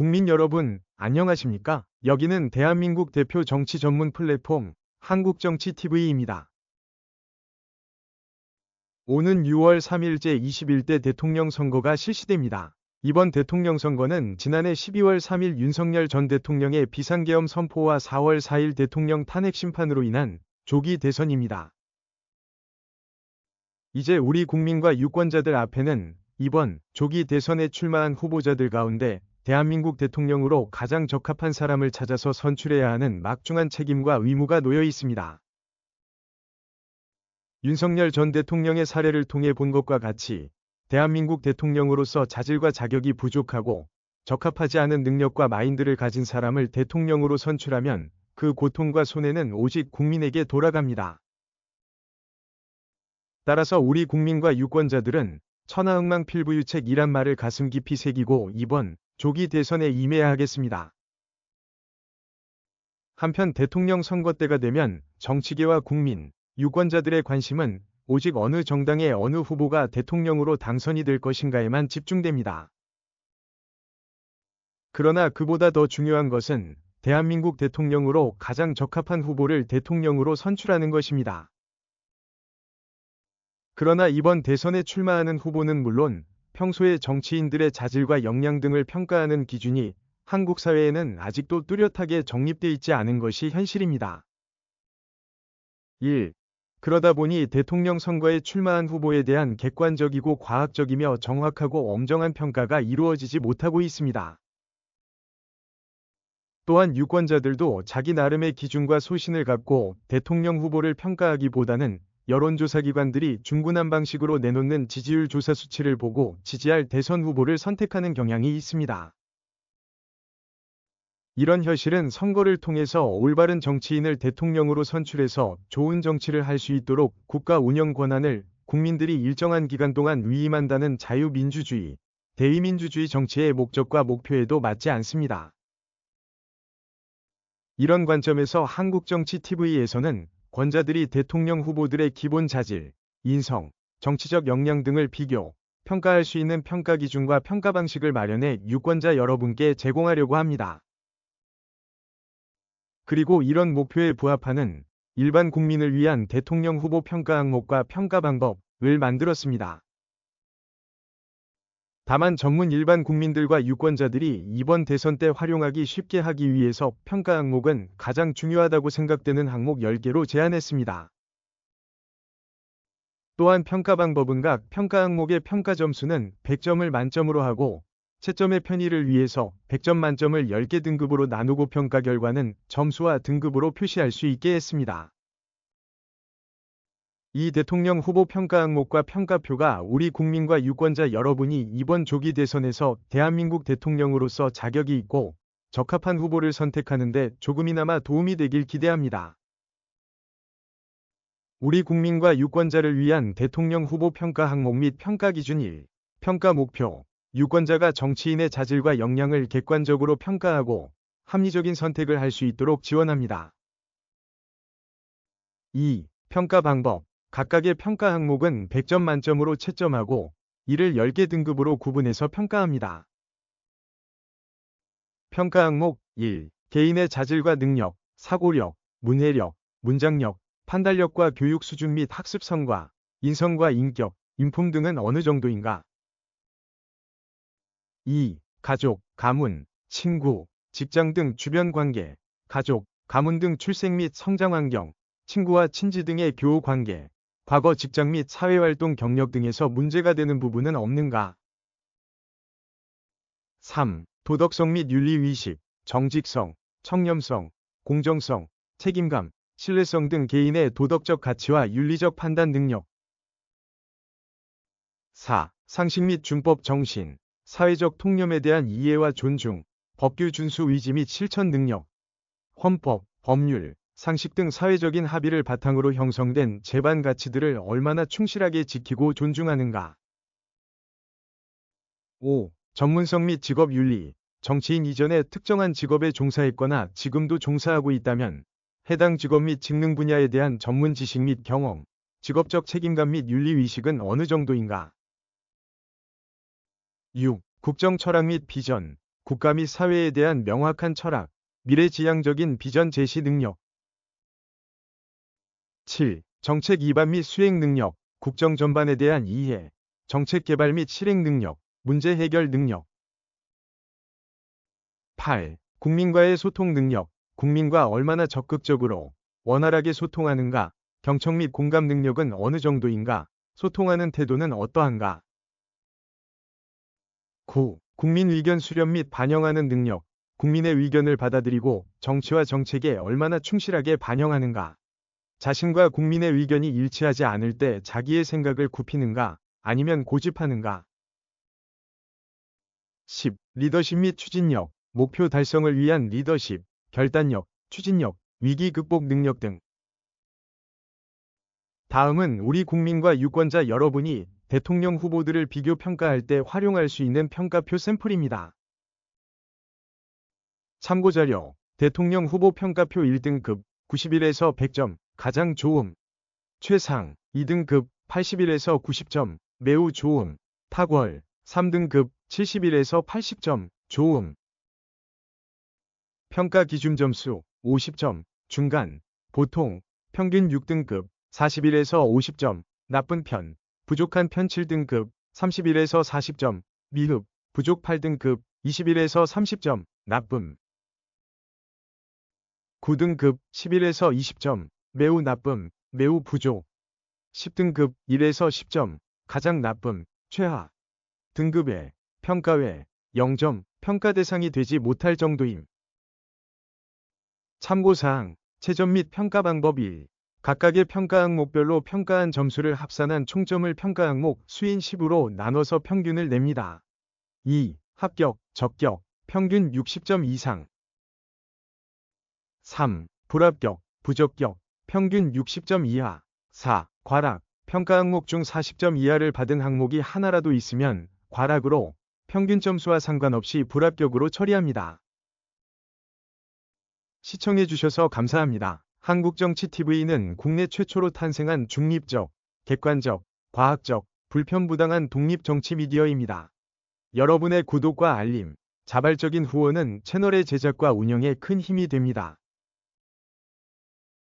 국민 여러분, 안녕하십니까? 여기는 대한민국 대표 정치 전문 플랫폼 한국정치TV입니다. 오는 6월 3일째 21대 대통령 선거가 실시됩니다. 이번 대통령 선거는 지난해 12월 3일 윤석열 전 대통령의 비상계엄 선포와 4월 4일 대통령 탄핵 심판으로 인한 조기 대선입니다. 이제 우리 국민과 유권자들 앞에는 이번 조기 대선에 출마한 후보자들 가운데 대한민국 대통령으로 가장 적합한 사람을 찾아서 선출해야 하는 막중한 책임과 의무가 놓여 있습니다. 윤석열 전 대통령의 사례를 통해 본 것과 같이 대한민국 대통령으로서 자질과 자격이 부족하고 적합하지 않은 능력과 마인드를 가진 사람을 대통령으로 선출하면 그 고통과 손해는 오직 국민에게 돌아갑니다. 따라서 우리 국민과 유권자들은 천하흥망 필부유책이란 말을 가슴 깊이 새기고 이번 조기 대선에 임해야 하겠습니다. 한편 대통령 선거 때가 되면 정치계와 국민, 유권자들의 관심은 오직 어느 정당의 어느 후보가 대통령으로 당선이 될 것인가에만 집중됩니다. 그러나 그보다 더 중요한 것은 대한민국 대통령으로 가장 적합한 후보를 대통령으로 선출하는 것입니다. 그러나 이번 대선에 출마하는 후보는 물론 평소의 정치인들의 자질과 역량 등을 평가하는 기준이 한국 사회에는 아직도 뚜렷하게 정립돼 있지 않은 것이 현실입니다. 1. 그러다 보니 대통령 선거에 출마한 후보에 대한 객관적이고 과학적이며 정확하고 엄정한 평가가 이루어지지 못하고 있습니다. 또한 유권자들도 자기 나름의 기준과 소신을 갖고 대통령 후보를 평가하기보다는 여론조사 기관들이 중구난 방식으로 내놓는 지지율 조사 수치를 보고 지지할 대선 후보를 선택하는 경향이 있습니다. 이런 현실은 선거를 통해서 올바른 정치인을 대통령으로 선출해서 좋은 정치를 할 수 있도록 국가 운영 권한을 국민들이 일정한 기간 동안 위임한다는 자유민주주의, 대의민주주의 정치의 목적과 목표에도 맞지 않습니다. 이런 관점에서 한국정치TV에서는 권자들이 대통령 후보들의 기본 자질, 인성, 정치적 역량 등을 비교, 평가할 수 있는 평가 기준과 평가 방식을 마련해 유권자 여러분께 제공하려고 합니다. 그리고 이런 목표에 부합하는 일반 국민을 위한 대통령 후보 평가 항목과 평가 방법을 만들었습니다. 다만 전문 일반 국민들과 유권자들이 이번 대선 때 활용하기 쉽게 하기 위해서 평가 항목은 가장 중요하다고 생각되는 항목 10개로 제안했습니다. 또한 평가 방법은 각 평가 항목의 평가 점수는 100점을 만점으로 하고 채점의 편의를 위해서 100점 만점을 10개 등급으로 나누고 평가 결과는 점수와 등급으로 표시할 수 있게 했습니다. 이 대통령 후보 평가 항목과 평가표가 우리 국민과 유권자 여러분이 이번 조기 대선에서 대한민국 대통령으로서 자격이 있고 적합한 후보를 선택하는데 조금이나마 도움이 되길 기대합니다. 우리 국민과 유권자를 위한 대통령 후보 평가 항목 및 평가 기준 1. 평가 목표. 유권자가 정치인의 자질과 역량을 객관적으로 평가하고 합리적인 선택을 할 수 있도록 지원합니다. 2. 평가 방법. 각각의 평가 항목은 100점 만점으로 채점하고 이를 10개 등급으로 구분해서 평가합니다. 평가 항목 1. 개인의 자질과 능력, 사고력, 문해력, 문장력, 판단력과 교육 수준 및 학습 성과, 인성과 인격, 인품 등은 어느 정도인가? 2. 가족, 가문, 친구, 직장 등 주변 관계, 가족, 가문 등 출생 및 성장 환경, 친구와 친지 등의 교우 관계, 과거 직장 및 사회활동 경력 등에서 문제가 되는 부분은 없는가? 3. 도덕성 및 윤리의식, 정직성, 청렴성, 공정성, 책임감, 신뢰성 등 개인의 도덕적 가치와 윤리적 판단 능력. 4. 상식 및 준법 정신, 사회적 통념에 대한 이해와 존중, 법규 준수 의지 및 실천 능력, 헌법, 법률, 상식 등 사회적인 합의를 바탕으로 형성된 재반 가치들을 얼마나 충실하게 지키고 존중하는가. 5. 전문성 및 직업 윤리. 정치인 이전에 특정한 직업에 종사했거나 지금도 종사하고 있다면 해당 직업 및 직능 분야에 대한 전문 지식 및 경험, 직업적 책임감 및 윤리의식은 어느 정도인가. 6. 국정 철학 및 비전. 국가 및 사회에 대한 명확한 철학, 미래지향적인 비전 제시 능력. 7. 정책 입안 및 수행 능력, 국정 전반에 대한 이해, 정책 개발 및 실행 능력, 문제 해결 능력. 8. 국민과의 소통 능력, 국민과 얼마나 적극적으로, 원활하게 소통하는가, 경청 및 공감 능력은 어느 정도인가, 소통하는 태도는 어떠한가. 9. 국민 의견 수렴 및 반영하는 능력, 국민의 의견을 받아들이고 정치와 정책에 얼마나 충실하게 반영하는가. 자신과 국민의 의견이 일치하지 않을 때 자기의 생각을 굽히는가, 아니면 고집하는가. 10. 리더십 및 추진력, 목표 달성을 위한 리더십, 결단력, 추진력, 위기 극복 능력 등. 다음은 우리 국민과 유권자 여러분이 대통령 후보들을 비교 평가할 때 활용할 수 있는 평가표 샘플입니다. 참고자료, 대통령 후보 평가표 1등급 91에서 100점, 가장 좋음. 최상, 2등급 81에서 90점, 매우 좋음. 탁월, 3등급 71에서 80점, 좋음. 평가 기준 점수 50점, 중간, 보통, 평균 6등급 41에서 50점, 나쁜 편, 부족한 편 7등급 31에서 40점, 미흡, 부족 8등급 21에서 30점, 나쁨. 9등급 11에서 20점, 매우 나쁨, 매우 부족. 10등급 1에서 10점, 가장 나쁨, 최하. 등급에, 평가외, 0점, 평가 대상이 되지 못할 정도임. 참고사항, 채점 및 평가 방법 1. 각각의 평가 항목별로 평가한 점수를 합산한 총점을 평가 항목 수인 10으로 나눠서 평균을 냅니다. 2. 합격, 적격, 평균 60점 이상. 3. 불합격, 부적격, 평균 60점 이하. 4. 과락, 평가 항목 중 40점 이하를 받은 항목이 하나라도 있으면 과락으로 평균 점수와 상관없이 불합격으로 처리합니다. 시청해주셔서 감사합니다. 한국정치TV는 국내 최초로 탄생한 중립적, 객관적, 과학적, 불편부당한 독립정치 미디어입니다. 여러분의 구독과 알림, 자발적인 후원은 채널의 제작과 운영에 큰 힘이 됩니다.